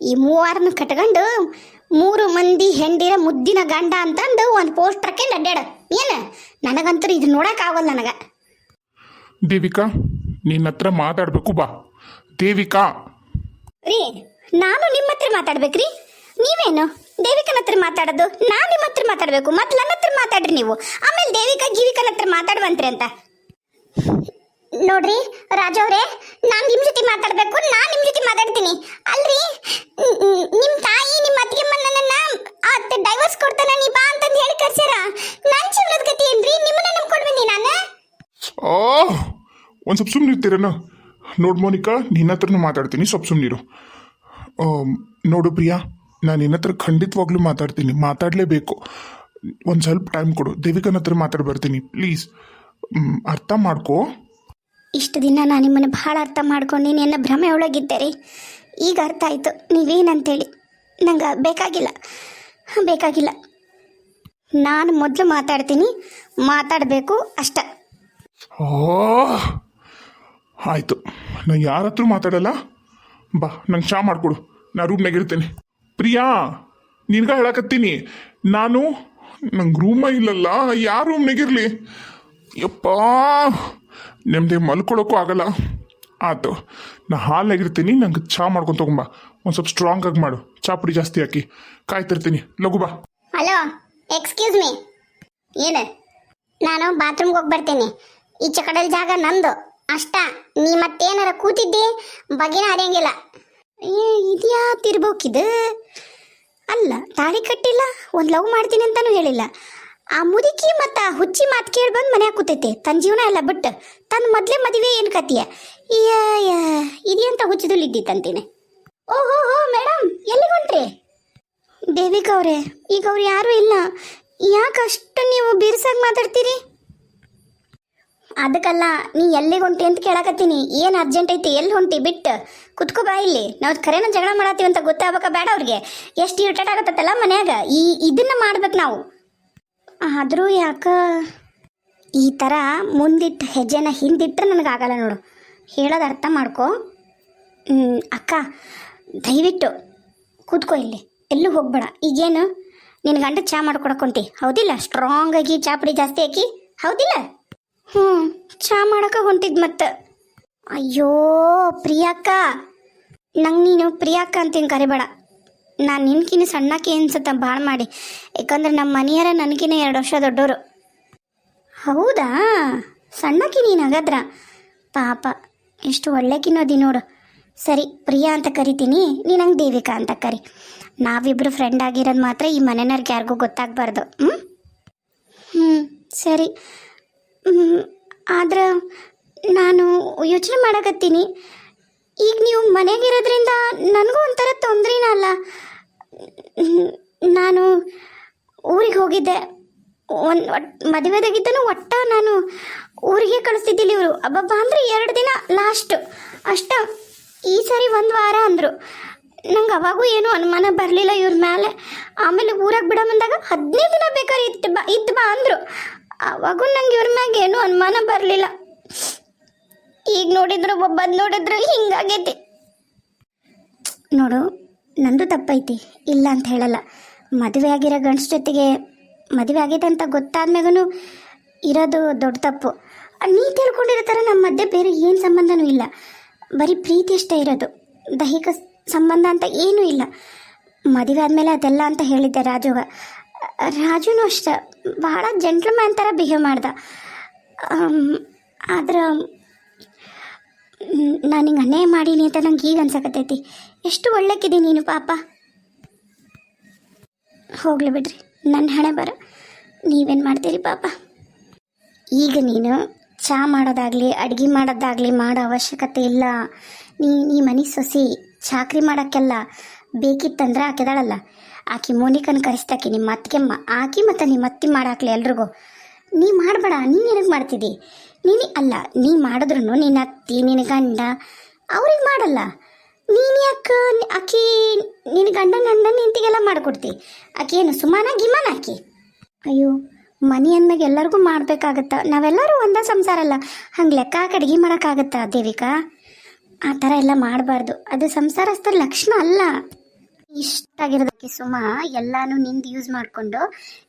ಈ ಮೂವಾರನ್ನ ಕಟ್ಕೊಂಡು ಮೂರು ಮಂದಿ ಹೆಂಡಿರ ಮುದ್ದಿನ ಗಂಡ ಅಂತಂದು ಒಂದು ಪೋಸ್ಟರ್ ಹಾಕೊಂಡು ಅಡ್ಡಾಡ ಏನು? ನನಗಂತೂ ಇದು ನೋಡೋಕ್ಕಾಗಲ್ಲ ನನಗೆ. ದೇವಿಕಾ ನಿನ್ನ ಹತ್ರ ಮಾತಾಡಬೇಕು ಬಾ. ದೇವಿಕಾ! ರೀ ನಾನು ನಿಮ್ಮ ಹತ್ರ ಮಾತಾಡ್ಬೇಕ್ರಿ? ನೀವೇನು? ದೇವಿಕನ ಹತ್ರ ಮಾತಾಡೋದು ನಾನು ನಿಮ್ಮ ಹತ್ರ ಮಾತಾಡಬೇಕು ಮತ್ತೆ ನನ್ನ ಹತ್ರ ಮಾತಾಡ್ರಿ ನೀವು. ಆಮೇಲೆ ದೇವಿಕಾ ಗೀವಿಕನ ಹತ್ರ ಮಾತಾಡುವಂತ್ರಿ ಅಂತ. ನೋಡ್ರಿ, ರಾಜು ಅವರೇ, ನಾನು ನಿಮ್ಮ ಜೊತೆ ಮಾತಾಡಬೇಕು, ನಾನು ನಿಮ್ಮ ಜೊತೆ ಮಾತಾಡ್ತೀನಿ. ಅಲ್ರಿ ನಿಮ್ಮ ತಾಯಿ ನಿಮ್ಮ ಅತ್ತಿಗೆ ನನ್ನನ್ನ ಅತ್ತೆ ಡೈವರ್ಸ್ ಕೊಡ್ತಾನ, ನೀ ಬಾ ಅಂತಂದು ಹೇಳಿ ಕರ್ಸ್ಯಾರ ನನ್ನ ಜೀವನದ ಗತಿ ಏನ್ರಿ? ನಿಮ್ಮನ್ನ ಬಂದಿ ನಾನು? ಓ, ಒಂದು ಸ್ವಲ್ಪ ಸುಮ್ಮನೆ ಇರ್ತೀರೇನು? ನೋಡು ಮೋನಿಕಾ, ನಿನ್ನ ಹತ್ರನು ಮಾತಾಡ್ತೀನಿ, ಸ್ವಲ್ಪ ಸುಮ್ಮನಿರು ನೋಡು ಪ್ರಿಯಾ, ನಾನು ನಿನ್ನ ಹತ್ರ ಖಂಡಿತವಾಗ್ಲೂ ಮಾತಾಡ್ತೀನಿ, ಮಾತಾಡಲೇಬೇಕು. ಒಂದು ಸ್ವಲ್ಪ ಟೈಮ್ ಕೊಡು, ದೇವಿಕನ ಹತ್ರ ಮಾತಾಡಿ ಬರ್ತೀನಿ ಪ್ಲೀಸ್ ಅರ್ಥ ಮಾಡ್ಕೋ. ಇಷ್ಟು ದಿನ ನಾನು ನಿಮ್ಮನ್ನು ಭಾಳ ಅರ್ಥ ಮಾಡ್ಕೊಂಡು ನೀನೆನ್ನ ಭ್ರಮೆ ಒಳಗಿದ್ದೆ ರೀ. ಈಗ ಅರ್ಥ ಆಯಿತು, ನೀವೇನಂತೇಳಿ? ನಂಗೆ ಬೇಕಾಗಿಲ್ಲ ಬೇಕಾಗಿಲ್ಲ. ನಾನು ಮೊದಲು ಮಾತಾಡ್ತೀನಿ, ಮಾತಾಡಬೇಕು ಅಷ್ಟ. ಓ, ಆಯಿತು. ನಾನು ಯಾರ ಹತ್ರ ಮಾತಾಡಲ್ಲ? ಬಾ, ನಂಗೆ ಶಾ ಮಾಡಿಕೊಡು, ನಾ ರೂಮ್ನಾಗ ಇರ್ತೀನಿ. ಪ್ರಿಯಾ, ನಿನ್ಗ ಹೇಳಕತ್ತೀನಿ, ನಾನು, ನಂಗೆ ರೂಮ ಇಲ್ಲಲ್ಲ, ಯಾರು ರೂಮ್ನಾಗಿರಲಿ ಯಪ್ಪ! ನೆಮ್ಮದಿ ಮಲ್ಕೊಳ್ಳೋಕ್ಕೂ ಆಗಲ್ಲ. ಆಯ್ತು ನಾ ಹಾಲಾಗಿರ್ತೀನಿ, ನಂಗೆ ಚಾ ಮಾಡ್ಕೊಂಡು ತಗೊಂಬ ಒಂದು ಸ್ವಲ್ಪ ಸ್ಟ್ರಾಂಗ್ ಆಗಿ ಮಾಡು. ಚಾ ಪುಡಿ ಜಾಸ್ತಿ ಹಾಕಿ. ಕಾಯ್ತಿರ್ತೀನಿ. ಲಘು ಬಾ. ಹಲೋ ಎಕ್ಸ್ಕ್ಯೂಸ್ ಮೀ ಏನು? ನಾನು ಬಾತ್ರೂಮ್ಗೆ ಹೋಗಿ ಬರ್ತೀನಿ. ಈ ಚಕಡಲ್ಲಿ ಜಾಗ ನಂದು. ಅಷ್ಟ. ನೀ ಮತ್ತೇನಾರ ಕೂತಿದ್ದಿ? ಬಗೆನ ಅರಿಯಂಗಿಲ್ಲ. ಇದ್ಯಾ ತಿರ್ಬೋಕಿದು ಅಲ್ಲ, ತಾಳಿ ಕಟ್ಟಿಲ್ಲ? ಒಂದು ಲವ್ ಮಾಡ್ತೀನಿ ಅಂತಾನು ಹೇಳಿಲ್ಲ. ಆ ಮುದುಕಿ ಮತ್ತು ಹುಚ್ಚಿ ಮಾತು ಕೇಳಿ ಬಂದು ಮನ್ಯಾಗ ಕೂತೈತೆ. ತನ್ನ ಜೀವನ ಎಲ್ಲ ಬಿಟ್ಟು. ತನ್ನ ಮೊದಲೇ ಮದುವೆ ಏನು ಕತಿಯ? ಇದೆಯಂತ ಹುಚ್ಚಿದಲ್ಲಿದ್ದಿತ್ತಂತೀನಿ. ಓಹೋ, ಹೋ ಮೇಡಮ್ ಎಲ್ಲಿಗೆ ಹೊಂಟ್ರಿ? ದೇವಿಕ ಈಗ ಅವ್ರು ಯಾರು ಇಲ್ಲ. ಯಾಕಷ್ಟು ನೀವು ಬಿರ್ಸಾಗಿ ಮಾತಾಡ್ತೀರಿ? ಅದಕ್ಕಲ್ಲ, ನೀ ಎಲ್ಲಿಗೆ ಹೊಂಟಿ ಅಂತ ಕೇಳಕತ್ತೀನಿ. ಏನು ಅರ್ಜೆಂಟ್ ಐತಿ ಎಲ್ಲಿ ಹೊಂಟಿ ಬಿಟ್ಟು. ಕುತ್ಕೋ ಬಾ ಇಲ್ಲಿ. ನಾವು ಖರೇನ ಜಗಳ ಮಾಡತ್ತೀವಿ ಅಂತ ಗೊತ್ತಾಗಬೇಕಾ ಬೇಡ ಅವ್ರಿಗೆ. ಎಷ್ಟು ಇರಿಟೇಟ್ ಆಗತ್ತಲ್ಲ ಮನ್ಯಾಗ. ಈ, ಇದನ್ನ ಮಾಡ್ಬೇಕು ನಾವು. ಆದರೂ ಯಾಕ? ಈ ಥರ ಮುಂದಿಟ್ಟು ಹೆಜ್ಜೆನ ಹಿಂದಿಟ್ಟರೆ ನನಗಾಗಲ್ಲ ನೋಡು. ಹೇಳೋದು ಅರ್ಥ ಮಾಡ್ಕೋ. ಅಕ್ಕ, ದಯವಿಟ್ಟು ಕೂತ್ಕೋ ಇಲ್ಲಿ. ಎಲ್ಲೂ ಹೋಗ್ಬೇಡ. ಈಗೇನು ನಿನ್ನ ಗಂಡ ಚಾ ಮಾಡ್ಕೊಡಕ್ಕೊಂತಿ ಹೌದಿಲ್ಲ? ಸ್ಟ್ರಾಂಗ್ ಆಗಿ ಚಾ ಪುಡಿ ಜಾಸ್ತಿ ಹಾಕಿ. ಹೌದಿಲ್ಲ? ಹ್ಞೂ ಚಾ ಮಾಡಕ ಹೊಂಟಿದ್ ಮತ್ತೆ. ಅಯ್ಯೋ, ಪ್ರಿಯಾಕ್ಕ. ನಂಗೆ ನೀನು ಪ್ರಿಯಾಕ್ಕ ಅಂತೀನಿ ಕರಿಬೇಡ. ನಾನು ನಿನ್ಕಿನ ಸಣ್ಣಕ್ಕೆ ಅನ್ಸುತ್ತ ಭಾಳ ಮಾಡಿ. ಯಾಕಂದ್ರೆ ನಮ್ಮ ಮನೆಯರ ನನಗಿನ ಎರಡು ವರ್ಷ ದೊಡ್ಡವರು ಹೌದಾ? ಸಣ್ಣಕಿ ನೀನು ಪಾಪ, ಎಷ್ಟು ಒಳ್ಳೆಕಿನೋದಿ ನೋಡು. ಸರಿ, ಪ್ರಿಯಾ ಅಂತ ಕರಿತೀನಿ, ನೀನು ನಂಗೆ ದೇವಿಕಾ ಅಂತ ಕರಿ. ನಾವಿಬ್ಬರು ಫ್ರೆಂಡ್ ಆಗಿರೋದು ಮಾತ್ರ ಈ ಮನೆಯವ್ರಿಗೆ ಯಾರಿಗೂ ಗೊತ್ತಾಗಬಾರ್ದು. ಹ್ಞೂ ಹ್ಞೂ ಸರಿ. ಆದ್ರೆ ನಾನು ಯೋಚನೆ ಮಾಡಕತ್ತೀನಿ. ಈಗ ನೀವು ಮನೆಗಿರೋದ್ರಿಂದ ನನಗೂ ಒಂಥರ ತೊಂದರೆನ ಅಲ್ಲ. ನಾನು ಊರಿಗೆ ಹೋಗಿದ್ದೆ. ಒಂದು ಮದುವೆದಾಗಿದ್ದನು ಒಟ್ಟ ನಾನು ಊರಿಗೆ ಕಳಿಸ್ತಿದ್ದಿಲ್ಲ ಇವರು. ಅಬ್ಬಬ್ಬ ಅಂದರೆ ಎರಡು ದಿನ ಲಾಸ್ಟ್ ಅಷ್ಟ, ಈ ಸರಿ ಒಂದು ವಾರ ಅಂದರು. ನಂಗೆ ಅವಾಗೂ ಏನೂ ಅನುಮಾನ ಬರಲಿಲ್ಲ ಇವ್ರ ಮೇಲೆ ಆಮೇಲೆ ಊರಾಗ ಬಿಡ ಬಂದಾಗ ಹದಿನೈದು ದಿನ ಬೇಕಾದ್ರೆ ಇತ್ತು ಬಾ ಇದ್ದು ಬಾ ಅಂದರು. ಅವಾಗೂ ನಂಗೆ ಇವ್ರ ಮ್ಯಾಗ ಏನೂ ಅನುಮಾನ ಬರಲಿಲ್ಲ. ಈಗ ನೋಡಿದ್ರು ಒಬ್ಬದ್ ನೋಡಿದ್ರು, ಹಿಂಗಾಗೈತಿ. ನೋಡು, ನಂದು ತಪ್ಪೈತಿ, ಇಲ್ಲ ಅಂತ ಹೇಳಲ್ಲ. ಮದುವೆ ಆಗಿರೋ ಗಂಡ್ಸ ಜೊತೆಗೆ ಮದುವೆ ಆಗಿದೆ ಅಂತ ಗೊತ್ತಾದ್ಮ್ಯಾಗೂ ಇರೋದು ದೊಡ್ಡ ತಪ್ಪು. ನೀ ತಿಳ್ಕೊಂಡಿರೋ ಥರ ನಮ್ಮ ಮಧ್ಯೆ ಬೇರೆ ಏನು ಸಂಬಂಧನೂ ಇಲ್ಲ. ಬರೀ ಪ್ರೀತಿ ಅಷ್ಟೇ ಇರೋದು. ದೈಹಿಕ ಸಂಬಂಧ ಅಂತ ಏನೂ ಇಲ್ಲ. ಮದುವೆ ಆದಮೇಲೆ ಅದೆಲ್ಲ ಅಂತ ಹೇಳಿದ್ದೆ ರಾಜುಗ ರಾಜುನೂ ಅಷ್ಟೆ. ಭಾಳ ಜೆಂಟ್ಲ್ಮ್ಯಾನ್ ಥರ ಬಿಹೇವ್ ಮಾಡ್ದ. ಆದ್ರೆ ನಾನು ಹಿಂಗೆ ಅನ್ಯಾಯ ಮಾಡೀನಿ ಅಂತ ನಂಗೆ ಈಗ ಅನ್ಸಕತ್ತೈತಿ. ಎಷ್ಟು ಒಳ್ಳೆಕಿದಿ ನೀನು ಪಾಪ. ಹೋಗ್ಲಿ ಬಿಡ್ರಿ ನನ್ನ ಹಣೆ ಬರ. ನೀವೇನು ಮಾಡ್ತೀರಿ ಪಾಪ. ಈಗ ನೀನು ಚಹಾ ಮಾಡೋದಾಗಲಿ, ಅಡುಗೆ ಮಾಡೋದಾಗಲಿ ಮಾಡೋ ಅವಶ್ಯಕತೆ ಇಲ್ಲ. ನೀ ನೀ ಮನೆ ಸೊಸಿ, ಚಾಕ್ರಿ ಮಾಡೋಕ್ಕೆಲ್ಲ ಬೇಕಿತ್ತಂದ್ರೆ ಆಕೆದಾಳಲ್ಲ. ಆಕಿ ಮೋನಿಕನ ಕರೆಸ್ತಾಕಿ ನಿಮ್ಮ ಅತ್ತಿಗೆಮ್ಮ. ಆಕಿ ಮತ್ತು ನಿಮ್ಮ ಅತ್ತಿ ಮಾಡಾಕ್ಲಿ ಎಲ್ರಿಗೂ. ನೀ ಮಾಡಬೇಡ, ನೀನು ಏನಕ್ಕೆ ಮಾಡ್ತಿದ್ದಿ ನೀನು ಅಲ್ಲ, ನೀ ಮಾಡಿದ್ರು ನಿನ್ನ ಅತ್ತಿ, ನಿನ್ನ ಗಂಡ, ಅವ್ರಿಗೆ ಮಾಡಲ್ಲ. ನೀನು ಯಾಕೆ ಆಕಿ ನಿನ್ನ ಗಂಡ ನನ್ನ ನಿಂತಿಗೆಲ್ಲ ಮಾಡಿಕೊಡ್ತಿ? ಆಕಿ ಏನು ಸುಮಾನ, ಗಿಮಾನ ಆಕಿ? ಅಯ್ಯೋ, ಮನಿ ಅಂದಾಗ ಎಲ್ಲರಿಗೂ ಮಾಡಬೇಕಾಗತ್ತೆ? ನಾವೆಲ್ಲರೂ ಒಂದೇ ಸಂಸಾರ ಅಲ್ಲ. ಹಂಗೆ ಲೆಕ್ಕ ಹಾಕಿ ಅಡುಗೆ ಮಾಡೋಕ್ಕಾಗತ್ತಾ ದೇವಿಕಾ? ಆ ಥರ ಎಲ್ಲ ಮಾಡಬಾರ್ದು. ಅದು ಸಂಸಾರಸ್ಥರ ಲಕ್ಷಣ ಅಲ್ಲ. ಇಷ್ಟ ಆಗಿರೋದಕ್ಕೆ ಸುಮ, ಎಲ್ಲಾನು ನಿಂದು ಯೂಸ್ ಮಾಡಿಕೊಂಡು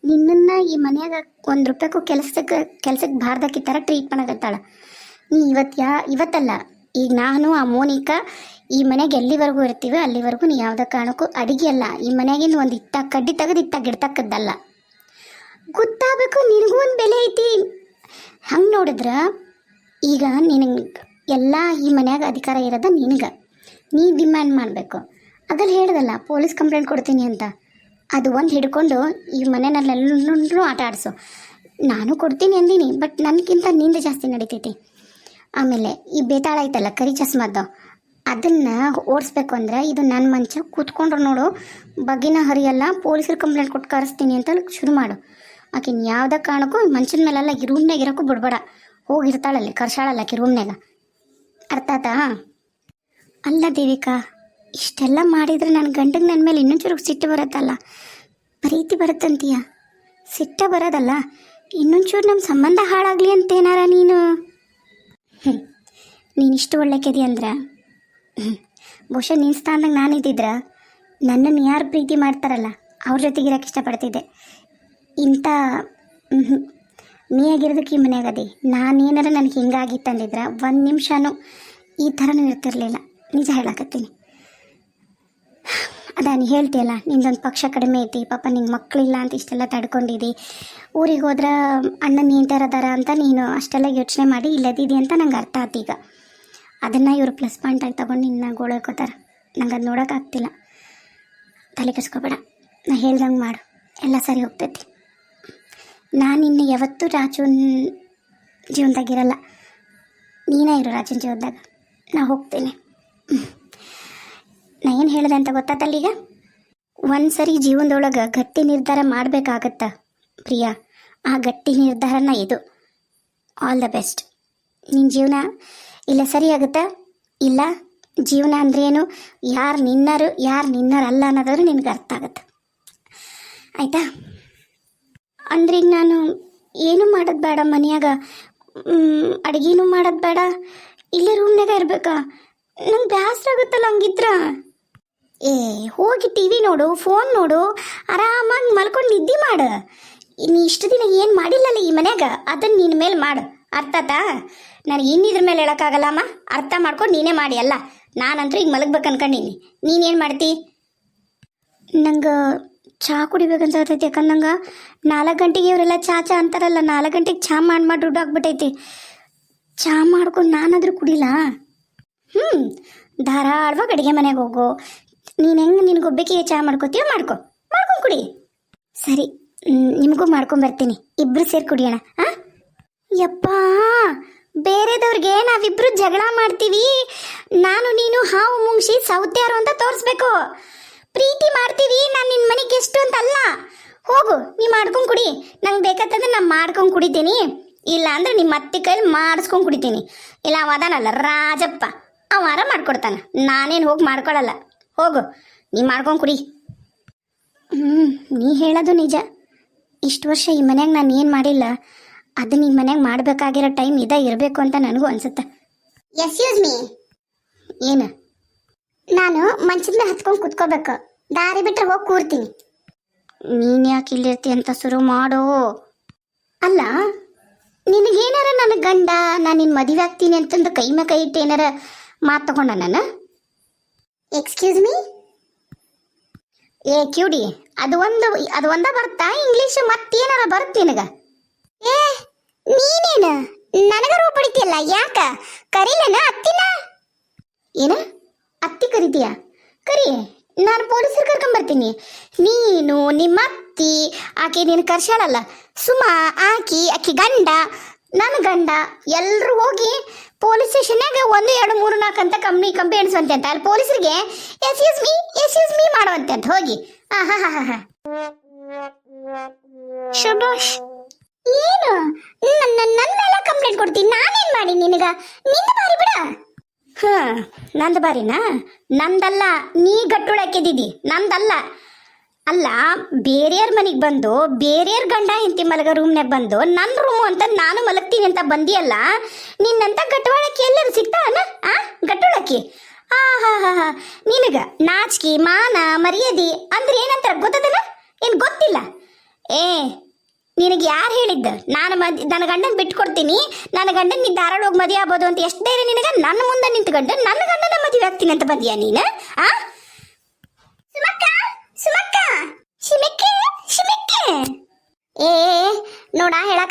ನಿನ್ನನ್ನ ಈ ಮನೆಯಾಗ ಒಂದು ರೂಪಾಯಿಗೂ ಕೆಲಸಕ್ಕೆ ಕೆಲ್ಸಕ್ಕೆ ಬಾರ್ದಕ್ಕಿ ಥರ ಟ್ರೀಟ್ ಮಾಡಕತ್ತಾಳ. ನೀ ಇವತ್ತು ಯಾ, ಇವತ್ತಲ್ಲ, ಈಗ ನಾನು, ಆ ಮೋನಿಕಾ ಈ ಮನೆಗೆ ಎಲ್ಲಿವರೆಗೂ ಇರ್ತೀವಿ ಅಲ್ಲಿವರೆಗೂ ನೀ ಯಾವುದೇ ಕಾರಣಕ್ಕೂ ಅಡಿಗೆ ಅಲ್ಲ. ಈ ಮನೆಯಾಗಿನ ಒಂದು ಇತ್ತ ಕಡ್ಡಿ ತೆಗೆದು ಇತ್ತ ಗಿಡ್ತಕ್ಕದ್ದಲ್ಲ. ಗೊತ್ತಾಗಬೇಕು, ನಿನಗೂ ಒಂದು ಬೆಲೆ ಐತಿ. ಹಂಗೆ ನೋಡಿದ್ರೆ ಈಗ ನಿನಗೆ ಎಲ್ಲ ಈ ಮನ್ಯಾಗ ಅಧಿಕಾರ ಇರೋದ ನಿನಗೆ. ನೀ ಡಿಮ್ಯಾಂಡ್ ಮಾಡಬೇಕು. ಅದಲ್ಲಿ ಹೇಳ್ದಲ್ಲ, ಪೊಲೀಸ್ ಕಂಪ್ಲೇಂಟ್ ಕೊಡ್ತೀನಿ ಅಂತ. ಅದು ಒಂದು ಹಿಡ್ಕೊಂಡು ಈ ಮನೆಯಲ್ಲೆಲ್ಲರೂ ಆಟ ಆಡಿಸು. ನಾನು ಕೊಡ್ತೀನಿ ಅಂದೀನಿ, ಬಟ್ ನನಗಿಂತ ನಿಂದ ಜಾಸ್ತಿ ನಡೀತೈತಿ. ಆಮೇಲೆ ಈ ಬೇತಾಳ ಐತಲ್ಲ, ಕರಿ ಚಸ್ಮದ್ದು, ಅದನ್ನು ಓಡಿಸ್ಬೇಕು ಅಂದ್ರೆ ಇದು ನನ್ನ ಮಂಚ, ಕೂತ್ಕೊಂಡ್ರು ನೋಡು, ಬಗ್ಗಿನ ಹರಿಯಲ್ಲ, ಪೊಲೀಸರು ಕಂಪ್ಲೇಂಟ್ ಕೊಟ್ಟು ಕರೆಸ್ತೀನಿ ಅಂತ ಶುರು ಮಾಡು. ಆಕಿನ ಯಾವುದೇ ಕಾರಣಕ್ಕೂ ಮಂಚದ ಮೇಲೆಲ್ಲ ಈ ರೂಮ್ನಾಗ ಇರೋಕ್ಕೂ ಬಿಡ್ಬೇಡ. ಹೋಗಿರ್ತಾಳಲ್ಲಿ ಕರ್ಸಾಳಲ್ಲ ಆಕೆ ರೂಮ್ನಾಗ ಅರ್ಥ ಆತಾ? ಅಲ್ಲ ದೇವಿಕಾ ಇಷ್ಟೆಲ್ಲ ಮಾಡಿದರೆ ನನ್ನ ಗಂಡಗೆ ನನ್ನ ಮೇಲೆ ಇನ್ನೊಂಚೂರು ಸಿಟ್ಟು ಬರುತ್ತಲ್ಲ? ಪ್ರೀತಿ ಬರುತ್ತಂತೀಯ? ಸಿಟ್ಟ ಬರೋದಲ್ಲ? ಇನ್ನೊಂಚೂರು ನಮ್ಮ ಸಂಬಂಧ ಹಾಳಾಗಲಿ ಅಂತೇನಾರ ನೀನು. ನೀನು ಇಷ್ಟು ಒಳ್ಳೆಕೆದಿ ಅಂದ್ರೆ? ಹ್ಮ್. ಬಹುಶಃ ನಿನ್ನ ಸ್ಥಾನದಾಗ ನಾನಿದ್ದಿದ್ರ ನನ್ನನ್ನು ಯಾರು ಪ್ರೀತಿ ಮಾಡ್ತಾರಲ್ಲ, ಅವ್ರ ಜೊತೆಗೆ ಇರೋಕೆ ಇಷ್ಟಪಡ್ತಿದ್ದೆ. ಇಂಥ. ನೀ ಆಗಿರೋದಕ್ಕೆ ಈ ಮನ್ಯಾಗ ಅದೇ. ನಾನೇನಾರ ನನಗೆ ಹಿಂಗಾಗಿತ್ತಂದಿದ್ರೆ ಒಂದು ನಿಮಿಷನೂ ಈ ಥರನೂ ಇರ್ತಿರ್ಲಿಲ್ಲ. ನಿಜ ಹೇಳಕತ್ತೀನಿ. ಅದ ನೀ ಹೇಳ್ತೀಯಲ್ಲ, ನಿಂದೊಂದು ಪಕ್ಷ ಕಡಿಮೆ ಐತಿ, ಪಾಪ ನಿಂಗೆ ಮಕ್ಕಳಿಲ್ಲ ಅಂತ ಇಷ್ಟೆಲ್ಲ ತಡ್ಕೊಂಡಿದ್ದಿ ಊರಿಗೆ ಹೋದ್ರೆ ಅಣ್ಣ ನಿಂತಿರೋದಾರ ಅಂತ ನೀನು ಅಷ್ಟೆಲ್ಲ ಯೋಚನೆ ಮಾಡಿ ಇಲ್ಲದಿದ್ದಿ ಅಂತ ನಂಗೆ ಅರ್ಥ ಆಯ್ತು ಈಗ. ಅದನ್ನು ಇವರು ಪ್ಲಸ್ ಪಾಯಿಂಟ್ ಆಗಿ ತಗೊಂಡು ನಿನ್ನ ಗೋಳಕೋತಾರೆ ನಂಗೆ ಅದು ನೋಡೋಕ್ಕಾಗ್ತಿಲ್ಲ ತಲೆ ಕೆಡ್ಸ್ಕೊಬೇಡ. ನಾ ಹೇಳ್ದಂಗೆ ಮಾಡು. ಎಲ್ಲ ಸರಿ ಹೋಗ್ತೈತಿ. ನಾನು ಇನ್ನು ಯಾವತ್ತೂ ರಾಜುನ್ ಜೀವನದಾಗಿರಲ್ಲ ನೀನೇ ಇರು ರಾಜನ ಜೀವನದಾಗ. ನಾ ಹೋಗ್ತೇನೆ. ಏನು ಹೇಳಿದೆ ಅಂತ ಗೊತ್ತಾತಲ್ಲ ಈಗ ಒಂದು ಸರಿ ಜೀವನದೊಳಗೆ ಗಟ್ಟಿ ನಿರ್ಧಾರ ಮಾಡಬೇಕಾಗತ್ತ ಪ್ರಿಯಾ. ಆ ಗಟ್ಟಿ ನಿರ್ಧಾರನ ಇದು. ಆಲ್ ದ ಬೆಸ್ಟ್ ನಿನ್ನ ಜೀವನ ಇಲ್ಲ ಸರಿ ಆಗುತ್ತಾ? ಇಲ್ಲ? ಜೀವನ ಅಂದ್ರೇನು ಯಾರು ನಿನ್ನರು, ಯಾರು ನಿನ್ನರಲ್ಲ ಅನ್ನೋದಾದ್ರೂ ನಿನಗೆ ಅರ್ಥ ಆಗುತ್ತೆ. ಆಯಿತಾ? ಅಂದ್ರೆ ಈಗ ನಾನು ಏನು ಮಾಡೋದು ಬೇಡ ಮನೆಯಾಗ? ಅಡುಗೆನೂ ಮಾಡೋದು ಬೇಡ. ಇಲ್ಲೇ ರೂಮ್ನಾಗ ಇರಬೇಕಾ? ನಂಗೆ ಬೇಸರ ಆಗುತ್ತಲ್ಲ ಹಂಗಿದ್ರ? ಏ, ಹೋಗಿ ಟಿ ವಿ ನೋಡು ಫೋನ್ ನೋಡು, ಆರಾಮಾಗಿ ಮಲ್ಕೊಂಡು ನಿದ್ದೆ ಮಾಡು. ಇನ್ನು ಇಷ್ಟು ದಿನ ಏನು ಮಾಡಿಲ್ಲಲ್ಲ ಈ ಮನ್ಯಾಗ? ಅದನ್ನ ನಿನ್ನ ಮೇಲೆ ಮಾಡು. ಅರ್ಥ ಆತಾ? ನನಗೆ ಇನ್ನಿದ್ರ ಮೇಲೆ ಹೇಳೋಕ್ಕಾಗಲ್ಲಮ್ಮ ಅರ್ಥ ಮಾಡ್ಕೊಂಡು ನೀನೇ ಮಾಡಿ, ಅಲ್ಲ? ನಾನಂತೂ ಈಗ ಮಲಗ್ಬೇಕು ಅನ್ಕೊಂಡೀನಿ. ನೀನೇನು ಮಾಡ್ತಿ? ನಂಗೆ ಚಹಾ ಕುಡಿಬೇಕಂತ ಆಗ್ತೈತಿ ಯಾಕಂದ್ರೆ ನಂಗೆ. ನಾಲ್ಕು ಗಂಟೆಗೆ ಇವರೆಲ್ಲ ಚಾ ಚಾ ಅಂತಾರಲ್ಲ, ನಾಲ್ಕು ಗಂಟೆಗೆ ಚಾ ಮಾಡಿ ಮಾಡಿ ದುಡ್ಡು ಆಗ್ಬಿಟ್ಟೈತಿ ಚಹಾ ಮಾಡ್ಕೊಂಡು ನಾನಾದರೂ ಕುಡಿಲ್ಲ ಹ್ಞೂ ಧಾರಾಳವಾಗಿ ಅಡುಗೆ ಮನೆಗೆ ಹೋಗು. ನೀನು ಹೆಂಗೆ ಒಬ್ಬಕ್ಕೆ ಚಹಾ ಮಾಡ್ಕೋತೀಯೋ ಮಾಡ್ಕೊ. ಮಾಡ್ಕೊಂಡು ಕುಡಿ. ಸರಿ ನಿಮಗೂ ಮಾಡ್ಕೊಂಬರ್ತೀನಿ ಇಬ್ರು ಸೇರಿ ಕುಡಿಯೋಣ ಹಾಂ ಯಪ್ಪ, ಬೇರೆದವ್ರಿಗೆ ನಾವಿಬ್ರು ಜಗಳ ಮಾಡ್ತೀವಿ. ನಾನು, ನೀನು, ಹಾವು ಮುಂಗ್ಸಿ ಸೌತ್ಯಾರು ಅಂತ ತೋರಿಸ್ಬೇಕು. ಪ್ರೀತಿ ಮಾಡ್ತೀವಿ, ನಾನು ನಿನ್ನ ಮನೆಗೆ ಎಷ್ಟು ಅಂತ ಅಲ್ಲ ಹೋಗು, ನೀ ಮಾಡ್ಕೊಂಡು ಕುಡಿ. ನಂಗೆ ಬೇಕಂತಂದ್ರೆ ನಾನು ಮಾಡ್ಕೊಂಡು ಕುಡಿತೀನಿ. ಇಲ್ಲ ಅಂದ್ರೆ ನಿಮ್ಮ ಅತ್ತೆ ಕೈಲಿ ಮಾಡಿಸ್ಕೊಂಡು ಕುಡಿತೀನಿ. ಇಲ್ಲ ಅವದಾನಲ್ಲ ರಾಜಪ್ಪ. ರಾಜಪ್ಪ ಅವಾರ ಮಾಡ್ಕೊಡ್ತಾನೆ. ನಾನೇನು ಹೋಗಿ ಮಾಡ್ಕೊಳಲ್ಲ. ಹೋಗು ನೀ ಮಾಡ್ಕೊಂಡು ಕುಡಿ. ಹ್ಞೂ ನೀ ಹೇಳೋದು ನಿಜ. ಇಷ್ಟು ವರ್ಷ ಈ ಮನ್ಯಾಗ ನಾನು ಏನು ಮಾಡಿಲ್ಲ ಅದನ್ನ ಈ ಮನ್ಯಾಗ ಮಾಡಬೇಕಾಗಿರೋ ಟೈಮ್ ಇದ ಇರಬೇಕು ಅಂತ ನನಗೂ ಅನ್ಸುತ್ತೆ. ಎಸ್ಯೂಸ್ ಮೀ ಏನು? ನಾನು ಮಂಚದ ಮೇಲೆ ಹತ್ಕೊಂಡು ಕುತ್ಕೋಬೇಕು. ದಾರಿ ಬಿಟ್ಟರೆ ಹೋಗಿ ಕೂರ್ತೀನಿ. ನೀನು ಯಾಕೆ ಇಲ್ಲಿರ್ತಿ ಅಂತ ಶುರು ಮಾಡು. ಅಲ್ಲ ನಿನಗೇನಾರ ನನ್ನ ಗಂಡ ನಾನು ನಿನ್ನ ಮದುವೆ ಆಗ್ತೀನಿ ಅಂತಂದು ಕೈ ಮೇ ಕೈ ಇಟ್ಟು ಏನಾರ ಮಾತು ತಗೊಂಡ ನಾನು? ಎಕ್ಸ್ಕ್ಯೂಸ್ ಮೀ ಏ ಕ್ಯೂಡಿ ಅದು ಒಂದು, ಅದು ಒಂದ ಬರ್ತಾ? ಇಂಗ್ಲೀಷ್ ಮತ್ತೇನಾರ ಬರುತ್ತೆ ನಿನಗ? ಏ, ನೀನೇನು? ನನಗ ರೂಪ ಪಡಿತಿಯಲ್ಲ ಯಾಕ? ಕರೀಲೇನ ಅತ್ತಿನ? ಏನ? ಅತ್ತಿ ಕರಿತೀಯ? ಕರಿ, ನಾನು ಪೊಲೀಸರು ಕರ್ಕೊಂಬರ್ತೀನಿ. ನೀನು ನಿಮ್ಮ ಅತ್ತಿ ಆಕೆ ನೀನು ಕರ್ಸಾಳಲ್ಲ ಸುಮ, ಆಕಿ ಆಕಿ ಗಂಡ ನನ್ನ ಗಂಡ ಎಲ್ಲರೂ ಹೋಗಿ ಪೊಲೀಸ್ ಸ್ಟೇಷನ್ಯಾಗ ಒಂದು, ಎರಡು, ಮೂರು, ನಾಲ್ಕು ಅಂತ ಕಂಪ್ನಿ ಕಂಪಿ ಅಂತ. ಅಲ್ಲಿ ಪೊಲೀಸರಿಗೆ ಎಸ್ ಎಸ್ ಮೀ ಎಸ್ ಎಸ್ ಮೀ ಮಾಡುವಂತೆ ಅಂತ ಹೋಗಿ. ಶಬಾಷ್ ಏನು? ನನ್ನ ನನ್ನ ಮೇಲೆ ಕಂಪ್ಲೇಂಟ್ ಕೊಡ್ತೀನಿ. ನಾನೇನ್ ಮಾಡಿ ನಿನಗ? ನಿನ್ನ ಬಾರಿ ಬಿಡ. ಹ, ನಂದ ಬಾರಿನಾ? ನಂದಲ್ಲ, ನೀ ಗಟ್ಟುಳಕ್ಕಿದ್ದೀದಿ ನಂದಲ್ಲ. ಅಲ್ಲ, ಬೇರೆಯವ್ರ ಮನೆಗೆ ಬಂದು, ಬೇರೆಯವ್ರ ಗಂಡ ಹೆಂಡತಿ ಮಲಗ ರೂಮ್ನಾಗ ಬಂದು ನನ್ನ ರೂಮು ಅಂತ ನಾನು ಮಲಗ್ತೀನಿ ಅಂತ ಬಂದಿಯಲ್ಲ, ನಿನ್ನಂತ ಗಟ್ಟವಾಳಕ್ಕೆ ಎಲ್ಲರೂ ಸಿಗ್ತಾವನ ಆ ಗಟ್ಟುಳಕ್ಕಿ ಆ ಹಾ ಹಾ ಹಾ ನಿನಗ ನಾಚಿಕೆ, ಮಾನ, ಮರ್ಯಾದಿ ಅಂದ್ರೆ ಏನಂತಾರ ಗೊತ್ತದಲ್ಲ ಏನ್ ಗೊತ್ತಿಲ್ಲ? ಏ, ನಿನಗೆ ಯಾರು ಹೇಳಿದ್ದ? ನಾನು ಮದ್, ನನ್ನ ಗಂಡನ ಬಿಟ್ಕೊಡ್ತೀನಿ, ನನ್ನ ಗಂಡನ ನೀ ಧಾರಾಳ ಹೋಗಿ ಮದುವೆ ಆಗ್ಬೋದು ಅಂತ ಎಷ್ಟು ಧೈರ್ಯ ನಿನಗ? ನನ್ನ ಮುಂದೆ ನಿಂತ್ಕೊಂಡು ನನ್ನ ಗಂಡನ ಮದುವೆ ಆಗ್ತೀನಿ ಅಂತ ಬಂದಿಯಾ ನೀನು? ಆ?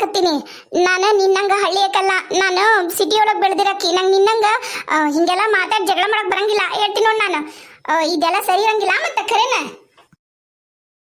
ನೋಡ ನಾನು ನಿನ್ನಂಗ ಹಳ್ಳಿಯಕ್ಕಲ್ಲ ನಾನು ಸಿಟಿ ಒಳಗೆ ಬೆಳೆದಿರಕ್ಕಿ, ನಂಗೆ ನಿನ್ನಂಗ ಹಿಂಗೆಲ್ಲ ಮಾತಾಡಿ ಜಗಳ ಮಾಡಕ್ ಬರಂಗಿಲ್ಲ. ಹೇಳ್ತೀನಿ ನೋಡಿ ನಾನು. ಇದೆಲ್ಲ ಸರಿ ಇರಂಗಿಲ್ಲ ಮತ್ತೆ ಖರೇನ